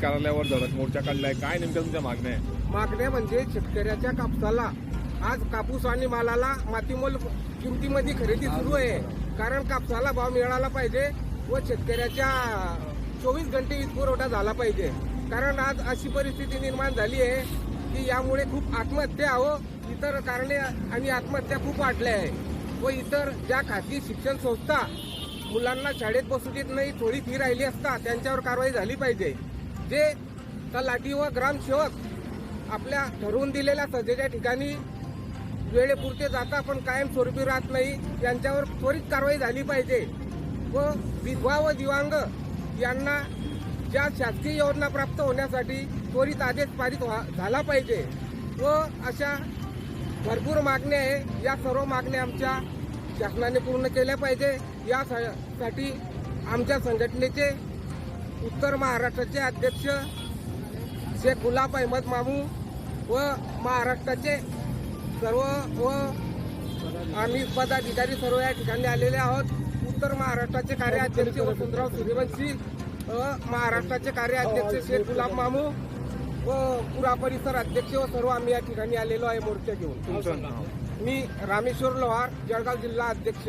कार्यालयावर धडक मोर्चा काढलाय. काय नेमक्या तुमच्या मागण्या आहे मागण्या म्हणजे शेतकऱ्याच्या कापसाला आज कापूस आणि मालाला मातीमोल किमतीमध्ये खरेदी सुरू आहे. कारण कापसाला भाव मिळाला पाहिजे व शेतकऱ्याच्या चोवीस घंटे वीज पुरवठा झाला पाहिजे. कारण आज अशी परिस्थिती निर्माण झाली आहे की यामुळे खूप आत्महत्या हो इतर कारणे आणि आत्महत्या खूप वाढल्या आहे. व इतर ज्या खाजगी शिक्षण संस्था मुलांना शाळेत बसू देत नाही थोडी फी राहिली असता त्यांच्यावर कारवाई झाली पाहिजे. जे तलाठी व ग्रामसेवक आपल्या ठरवून दिलेल्या सजेच्या ठिकाणी वेळेपुरते जाता पण कायमस्वरूपी राहत नाही यांच्यावर त्वरित कारवाई झाली पाहिजे. व विधवा व दिवांग यांना ज्या शासकीय योजना प्राप्त होण्यासाठी त्वरित आदेश पारित व्हा- झाला पाहिजे. व अशा भरपूर मागण्या आहे. या सर्व मागण्या आमच्या शासनाने पूर्ण केल्या पाहिजे. यासाठी आमच्या संघटनेचे उत्तर महाराष्ट्राचे अध्यक्ष शेख गुलाब अहमद मामू व महाराष्ट्राचे सर्व व आम्ही पदाधिकारी सर्व या ठिकाणी आलेले आहोत. उत्तर महाराष्ट्राचे कार्याध्यक्ष वसंतराव सूर्यवंशी व महाराष्ट्राचे कार्याध्यक्ष शेख गुलाब मामू व पुरा परिसर अध्यक्ष व सर्व आम्ही या ठिकाणी आलेलो आहे मोर्चा घेऊन. मी रामेश्वर लोहार जळगाव जिल्हा अध्यक्ष.